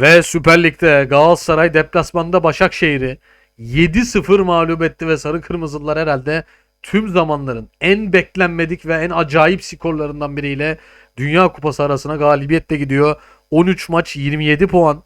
Ve Süper Lig'de Galatasaray deplasmanda Başakşehir'i 7-0 mağlup etti ve Sarı Kırmızılılar herhalde tüm zamanların en beklenmedik ve en acayip skorlarından biriyle Dünya Kupası arasına galibiyetle gidiyor. 13 maç 27 puan.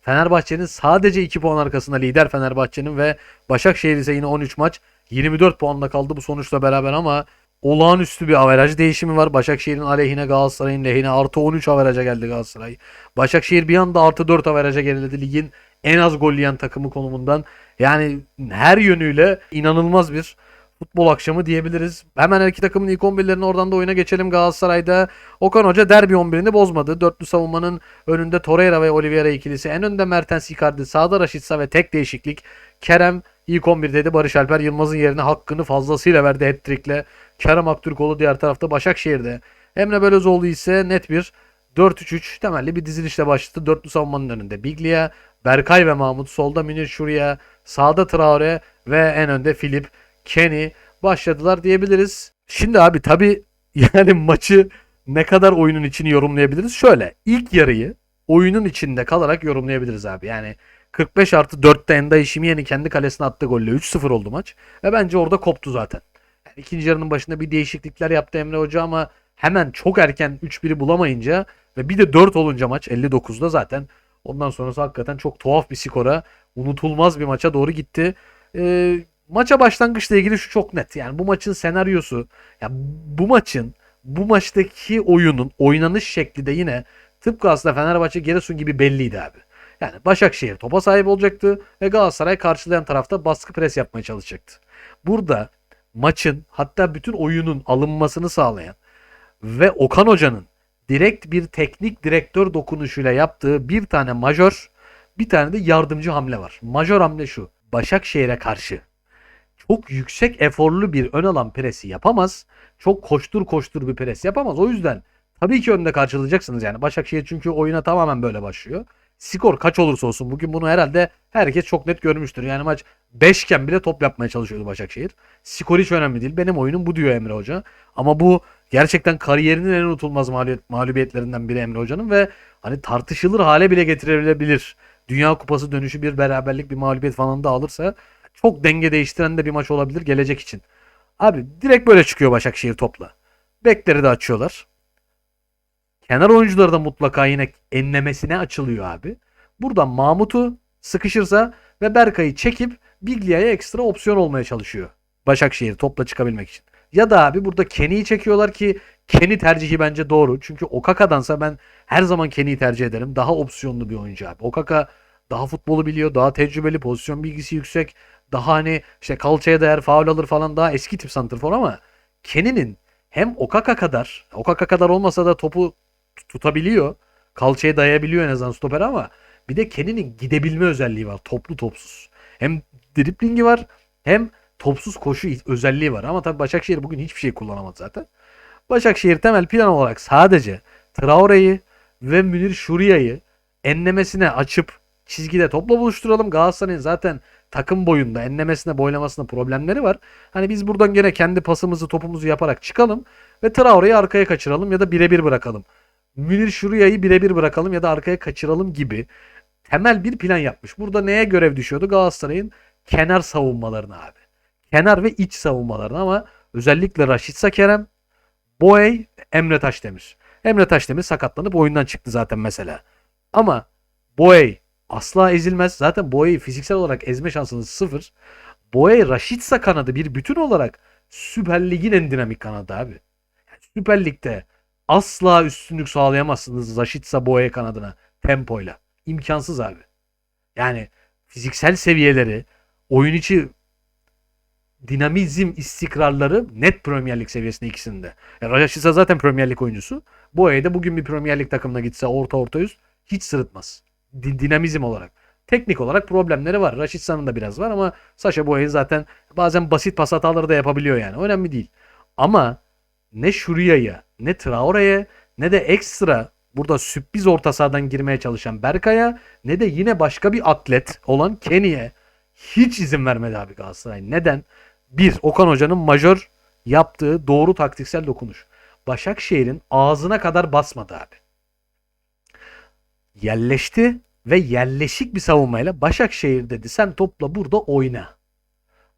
Fenerbahçe'nin sadece 2 puan arkasında lider Fenerbahçe'nin ve Başakşehir ise yine 13 maç 24 puanla kaldı bu sonuçla beraber ama olağanüstü bir averaj değişimi var. Başakşehir'in aleyhine Galatasaray'ın lehine artı 13 averaja geldi Galatasaray. Başakşehir bir anda artı 4 averaja geriledi ligin en az gol yiyen takımı konumundan. Yani her yönüyle inanılmaz bir futbol akşamı diyebiliriz. Hemen her iki takımın ilk 11'lerini oradan da oyuna geçelim. Galatasaray'da Okan Hoca derbi 11'ini bozmadı. Dörtlü savunmanın önünde Torreira ve Oliveira ikilisi. En önde Mertens Icardi, sağda Rashica ve tek değişiklik Kerem ilk 11'deydi. Barış Alper Yılmaz'ın yerine hakkını fazlasıyla verdi hat-trick'le. Kerem Aktürkoğlu diğer tarafta Başakşehir'de. Emre Belözoğlu ise net bir 4-3-3 temelli bir dizilişle başladı. Dörtlü savunmanın önünde Biglia, Berkay ve Mahmut. Solda Münir Şurya, sağda Traore ve en önde Filip, Kenny başladılar diyebiliriz. Şimdi abi tabi yani maçı ne kadar oyunun içini yorumlayabiliriz? Şöyle ilk yarıyı oyunun içinde kalarak yorumlayabiliriz abi. Yani 45 artı 4'te Enda Işimiyen'i kendi kalesine attığı golle 3-0 oldu maç. Ve bence orada koptu zaten. Yani ikinci yarının başında bir değişiklikler yaptı Emre Hoca ama hemen çok erken 3-1'i bulamayınca ve bir de 4 olunca maç 59'da zaten ondan sonrası hakikaten çok tuhaf bir skora unutulmaz bir maça doğru gitti. Ee, maça başlangıçla ilgili şu çok net. Yani bu maçın senaryosu ya bu maçın bu maçtaki oyunun oynanış şekli de yine tıpkı aslında Fenerbahçe Giresun gibi belliydi abi. Yani Başakşehir topa sahip olacaktı ve Galatasaray karşılayan tarafta baskı pres yapmaya çalışacaktı. Burada maçın hatta bütün oyunun alınmasını sağlayan ve Okan Hoca'nın direkt bir teknik direktör dokunuşuyla yaptığı bir tane majör, bir tane de yardımcı hamle var. Majör hamle şu. Başakşehir'e karşı çok yüksek eforlu bir ön alan presi yapamaz. Çok koştur koştur bir pres yapamaz. O yüzden tabii ki önde karşılayacaksınız yani. Başakşehir çünkü oyuna tamamen böyle başlıyor. Skor kaç olursa olsun bugün bunu herhalde herkes çok net görmüştür. Yani maç 5 iken bile top yapmaya çalışıyordu Başakşehir. Skor hiç önemli değil. Benim oyunum bu diyor Emre Hoca. Ama bu gerçekten kariyerinin en unutulmaz mağlubiyet, mağlubiyetlerinden biri Emre Hoca'nın ve hani tartışılır hale bile getirebilir. Dünya Kupası dönüşü bir beraberlik bir mağlubiyet falan da alırsa çok denge değiştiren de bir maç olabilir gelecek için. Abi direkt böyle çıkıyor Başakşehir topla. Bekleri de açıyorlar. Kenar oyuncuları da mutlaka yine enlemesine açılıyor abi. Buradan Mahmut'u sıkışırsa ve Berkay'ı çekip Biglia'ya ekstra opsiyon olmaya çalışıyor. Başakşehir topla çıkabilmek için. Ya da abi burada Kenny'yi çekiyorlar ki Kenny tercihi bence doğru. Çünkü Okaka'dansa ben her zaman Kenny'yi tercih ederim. Daha opsiyonlu bir oyuncu abi. Okaka daha futbolu biliyor. Daha tecrübeli. Pozisyon bilgisi yüksek. Daha hani işte kalçaya değer faul alır falan daha eski tip santrfor ama Kenny'nin hem Okaka kadar Okaka kadar olmasa da topu tutabiliyor. Kalçaya dayayabiliyor en azından stoper ama bir de Kenny'nin gidebilme özelliği var. Toplu topsuz. Hem driplingi var hem topsuz koşu özelliği var. Ama tabii Başakşehir bugün hiçbir şey kullanamadı zaten. Başakşehir temel plan olarak sadece Traore'yi ve Münir Şuriya'yı enlemesine açıp çizgide topla buluşturalım. Galatasaray'ın zaten takım boyunda enlemesine boylamasına problemleri var. Hani biz buradan gene kendi pasımızı topumuzu yaparak çıkalım ve Traore'yi arkaya kaçıralım ya da birebir bırakalım. Münir Şuriya'yı birebir bırakalım ya da arkaya kaçıralım gibi temel bir plan yapmış. Burada neye görev düşüyordu? Galatasaray'ın kenar savunmalarına abi. Kenar ve iç savunmalarına ama özellikle Raşitsa Kerem, Boey, Emre Taşdemir. Emre Taşdemir sakatlanıp oyundan çıktı zaten mesela. Ama Boey asla ezilmez. Zaten Boey'i fiziksel olarak ezme şansınız sıfır. Boey Raşitsa kanadı bir bütün olarak Süper Lig'in en dinamik kanadı abi. Yani Süper Lig'de asla üstünlük sağlayamazsınız Raşitsa Boey kanadına tempoyla. İmkansız abi. Yani fiziksel seviyeleri, oyun içi dinamizm istikrarları net Premier Lig seviyesinde ikisinde. Yani Raşitsa zaten Premier Lig oyuncusu. Boey de bugün bir Premier Lig takımına gitse orta orta yüz hiç sırıtmaz. Di- dinamizm olarak. Teknik olarak problemleri var. Raşitsa'nın da biraz var ama Sasha Boey zaten bazen basit pas hataları da yapabiliyor yani. Önemli değil. Ama ne Şuriya'ya ne Traore'ye ne de ekstra burada sürpriz orta sahadan girmeye çalışan Berkay'a ne de yine başka bir atlet olan Kenny'e hiç izin vermedi abi Galatasaray. Neden? Bir, Okan Hoca'nın majör yaptığı doğru taktiksel dokunuş. Başakşehir'in ağzına kadar basmadı abi. Yerleşti ve yerleşik bir savunmayla Başakşehir dedi sen topla burada oyna.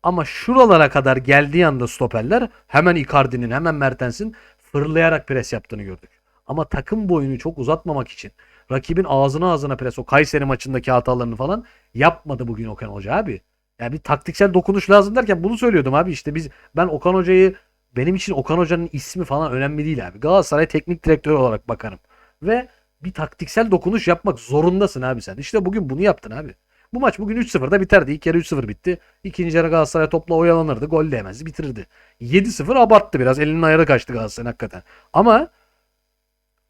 Ama şuralara kadar geldiği anda stoperler hemen Icardi'nin hemen Mertens'in fırlayarak pres yaptığını gördük. Ama takım boyunu çok uzatmamak için rakibin ağzına ağzına pres o Kayseri maçındaki hatalarını falan yapmadı bugün Okan Hoca abi. Yani bir taktiksel dokunuş lazım derken bunu söylüyordum abi işte biz ben Okan Hoca'yı benim için Okan Hoca'nın ismi falan önemli değil abi. Galatasaray teknik direktörü olarak bakarım. Ve bir taktiksel dokunuş yapmak zorundasın abi sen. İşte bugün bunu yaptın abi. Bu maç bugün 3-0'da biterdi. İlk yarı 3-0 bitti. İkinci yarı Galatasaray topla oyalanırdı. Gol de. Bitirirdi. 7-0 abarttı biraz. Elinin ayarı kaçtı Galatasaray'ın hakikaten. Ama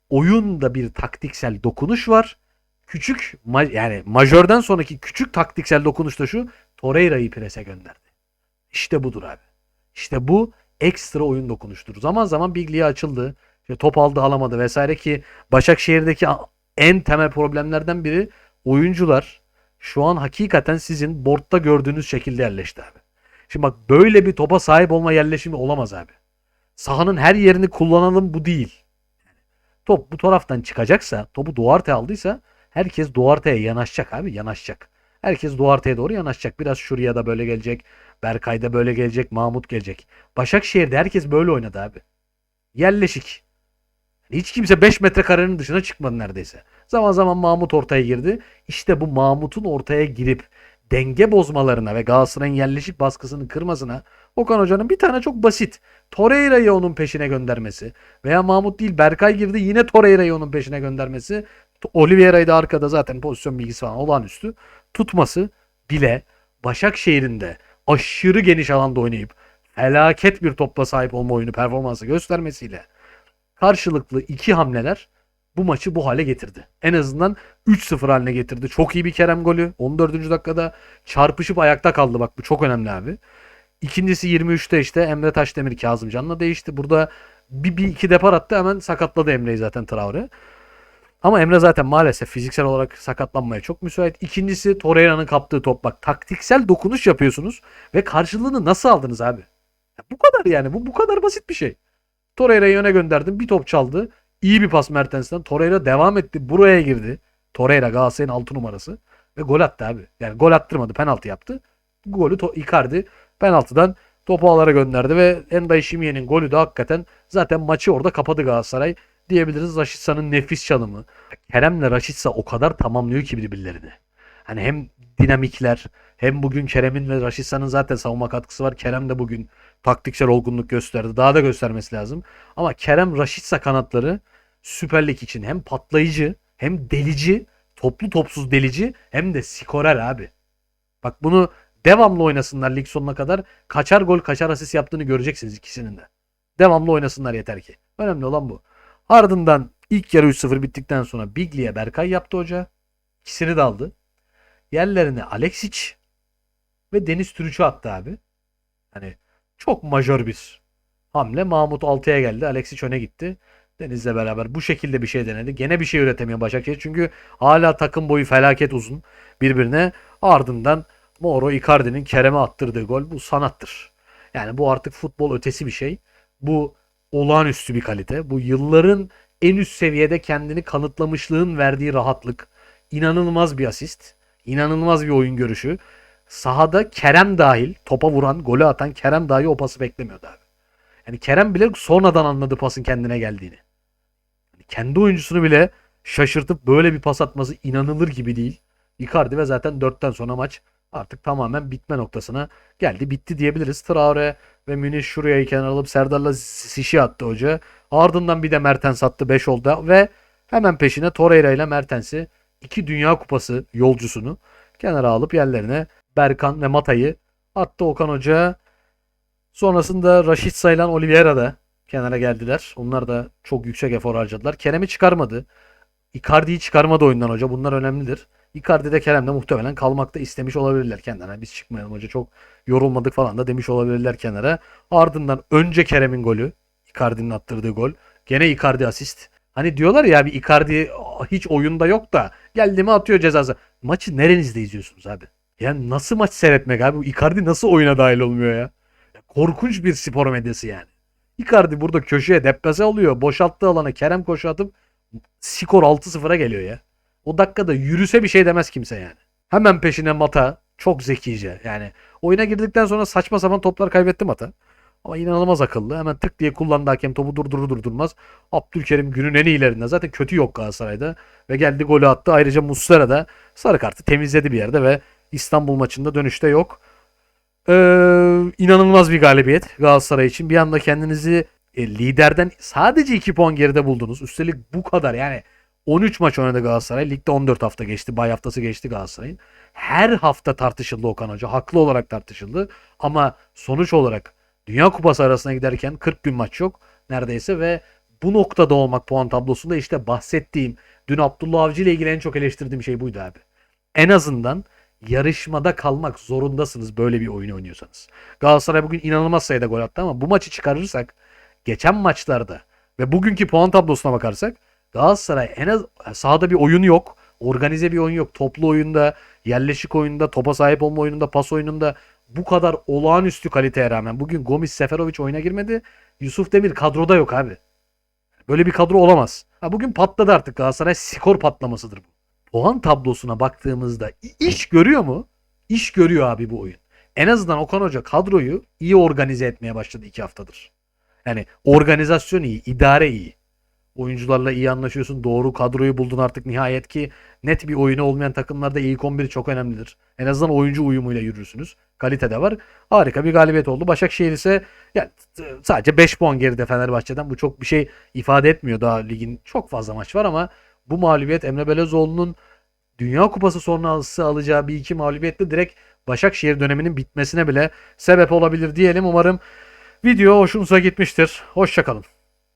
oyunda bir taktiksel dokunuş var. Küçük yani majörden sonraki küçük taktiksel dokunuş da şu. Torreira'yı prese gönderdi. İşte budur abi. İşte bu ekstra oyun dokunuştur. Zaman zaman Biglia açıldı. İşte top aldı alamadı vesaire ki Başakşehir'deki en temel problemlerden biri oyuncular şu an hakikaten sizin boardta gördüğünüz şekilde yerleşti abi. Şimdi bak böyle bir topa sahip olma yerleşimi olamaz abi. Sahanın her yerini kullanalım bu değil. Top bu taraftan çıkacaksa, topu Duarte aldıysa herkes Duarte'ye yanaşacak abi, yanaşacak. Herkes Duarte'ye doğru yanaşacak. Biraz şuraya da böyle gelecek. Berkay da böyle gelecek. Mahmut gelecek. Başakşehir'de herkes böyle oynadı abi. Yerleşik. Hiç kimse 5 metrekarenin dışına çıkmadı neredeyse. Zaman zaman Mahmut ortaya girdi. İşte bu Mahmut'un ortaya girip denge bozmalarına ve Galatasaray'ın yerleşik baskısını kırmasına Okan Hoca'nın bir tane çok basit Torreira'yı onun peşine göndermesi veya Mahmut değil Berkay girdi yine Torreira'yı onun peşine göndermesi Oliveira'yı da arkada zaten pozisyon bilgisi falan olağanüstü tutması bile Başakşehir'in de aşırı geniş alanda oynayıp felaket bir topla sahip olma oyunu performansı göstermesiyle karşılıklı iki hamleler bu maçı bu hale getirdi. En azından 3-0 haline getirdi. Çok iyi bir Kerem golü. 14. dakikada çarpışıp ayakta kaldı. Bak bu çok önemli abi. İkincisi 23'te işte Emre Taşdemir Kazımcan'la değişti. Burada bir, bir iki depar attı hemen sakatladı Emre'yi zaten Traore. Ama Emre zaten maalesef fiziksel olarak sakatlanmaya çok müsait. İkincisi Torreira'nın kaptığı top. Bak taktiksel dokunuş yapıyorsunuz ve karşılığını nasıl aldınız abi? Ya bu kadar yani. Bu bu kadar basit bir şey. Torreira'yı öne gönderdim. Bir top çaldı. İyi bir pas Mertens'ten. Torreira devam etti. Buraya girdi. Torreira Galatasaray'ın 6 numarası. Ve gol attı abi. Yani gol attırmadı. Penaltı yaptı. Golü to- Icardi penaltıdan topu ağlara gönderdi ve Enda Şimiye'nin golü de hakikaten zaten maçı orada kapadı Galatasaray diyebiliriz. Raşitsa'nın nefis çalımı. Kerem'le Raşitsa o kadar tamamlıyor ki birbirlerini. Hani hem dinamikler hem bugün Kerem'in ve Raşitsa'nın zaten savunma katkısı var. Kerem de bugün taktiksel olgunluk gösterdi. Daha da göstermesi lazım. Ama Kerem Raşitsa kanatları Süper Lig için hem patlayıcı hem delici, toplu topsuz delici hem de skorer abi. Bak bunu devamlı oynasınlar lig sonuna kadar. Kaçar gol kaçar asist yaptığını göreceksiniz ikisinin de. Devamlı oynasınlar yeter ki. Önemli olan bu. Ardından ilk yarı 3-0 bittikten sonra Biglia Berkay yaptı hoca. İkisini de aldı. Yerlerine Alexic ve Deniz Türüç'ü attı abi. Hani çok majör bir hamle. Mahmut 6'ya geldi. Alexic öne gitti. Deniz'le beraber bu şekilde bir şey denedi. Gene bir şey üretemiyor Başakşehir. Çünkü hala takım boyu felaket uzun birbirine. Ardından Moro Icardi'nin Kerem'e attırdığı gol bu sanattır. Yani bu artık futbol ötesi bir şey. Bu olağanüstü bir kalite. Bu yılların en üst seviyede kendini kanıtlamışlığın verdiği rahatlık. İnanılmaz bir asist. İnanılmaz bir oyun görüşü. Sahada Kerem dahil topa vuran, golü atan Kerem dahil o pası beklemiyordu abi. Yani Kerem bile sonradan anladı pasın kendine geldiğini. Yani kendi oyuncusunu bile şaşırtıp böyle bir pas atması inanılır gibi değil. Icardi ve zaten 4'ten sonra maç artık tamamen bitme noktasına geldi. Bitti diyebiliriz. Traore ve Münih şuraya kenar alıp Serdar'la Sişi attı hoca. Ardından bir de Mertens attı 5 oldu ve hemen peşine Torreira ile Mertens'i iki Dünya Kupası yolcusunu kenara alıp yerlerine Berkan ve Mata'yı attı Okan Hoca. Sonrasında Raşit Saylan Oliveira da kenara geldiler. Onlar da çok yüksek efor harcadılar. Kerem'i çıkarmadı. Icardi'yi çıkarmadı oyundan hoca. Bunlar önemlidir. Icardi de Kerem de muhtemelen kalmakta istemiş olabilirler kenara. Biz çıkmayalım hoca çok yorulmadık falan da demiş olabilirler kenara. Ardından önce Kerem'in golü. Icardi'nin attırdığı gol. Gene Icardi asist. Hani diyorlar ya bir Icardi hiç oyunda yok da geldi mi atıyor cezası. Maçı nerenizde izliyorsunuz abi? Yani nasıl maç seyretmek abi? Bu Icardi nasıl oyuna dahil olmuyor ya? Korkunç bir spor medyası yani. Icardi burada köşeye deplase oluyor. Boşalttığı alana Kerem koşu atıp skor 6-0'a geliyor ya. O dakikada yürüse bir şey demez kimse yani. Hemen peşine Mata. Çok zekice. Yani oyuna girdikten sonra saçma sapan toplar kaybetti Mata. Ama inanılmaz akıllı. Hemen tık diye kullandı hakem topu durdurur durdurmaz. Abdülkerim günün en iyilerinde. Zaten kötü yok Galatasaray'da. Ve geldi golü attı. Ayrıca Muslera da sarı kartı temizledi bir yerde ve İstanbul maçında dönüşte yok. Ee, inanılmaz bir galibiyet Galatasaray için. Bir anda kendinizi e, liderden sadece 2 puan geride buldunuz. Üstelik bu kadar yani 13 maç oynadı Galatasaray. Ligde 14 hafta geçti. Bay haftası geçti Galatasaray'ın. Her hafta tartışıldı Okan Hoca. Haklı olarak tartışıldı. Ama sonuç olarak Dünya Kupası arasına giderken 40 gün maç yok neredeyse ve bu noktada olmak puan tablosunda işte bahsettiğim dün Abdullah Avcı ile ilgili en çok eleştirdiğim şey buydu abi. En azından yarışmada kalmak zorundasınız böyle bir oyun oynuyorsanız. Galatasaray bugün inanılmaz sayıda gol attı ama bu maçı çıkarırsak geçen maçlarda ve bugünkü puan tablosuna bakarsak Galatasaray en az sahada bir oyun yok. Organize bir oyun yok. Toplu oyunda, yerleşik oyunda, topa sahip olma oyununda, pas oyununda bu kadar olağanüstü kaliteye rağmen bugün Gomis Seferovic oyuna girmedi. Yusuf Demir kadroda yok abi. Böyle bir kadro olamaz. Ha bugün patladı artık Galatasaray skor patlamasıdır bu. Puan tablosuna baktığımızda iş görüyor mu? İş görüyor abi bu oyun. En azından Okan Hoca kadroyu iyi organize etmeye başladı iki haftadır. Yani organizasyon iyi, idare iyi. Oyuncularla iyi anlaşıyorsun. Doğru kadroyu buldun artık nihayet ki net bir oyunu olmayan takımlarda ilk 11 çok önemlidir. En azından oyuncu uyumuyla yürürsünüz. Kalite de var. Harika bir galibiyet oldu. Başakşehir ise ya, t- sadece 5 puan geride Fenerbahçe'den. Bu çok bir şey ifade etmiyor. Daha ligin çok fazla maç var ama bu mağlubiyet Emre Belezoğlu'nun Dünya Kupası sonrası alacağı bir iki mağlubiyetle direkt Başakşehir döneminin bitmesine bile sebep olabilir diyelim. Umarım video hoşunuza gitmiştir. Hoşçakalın.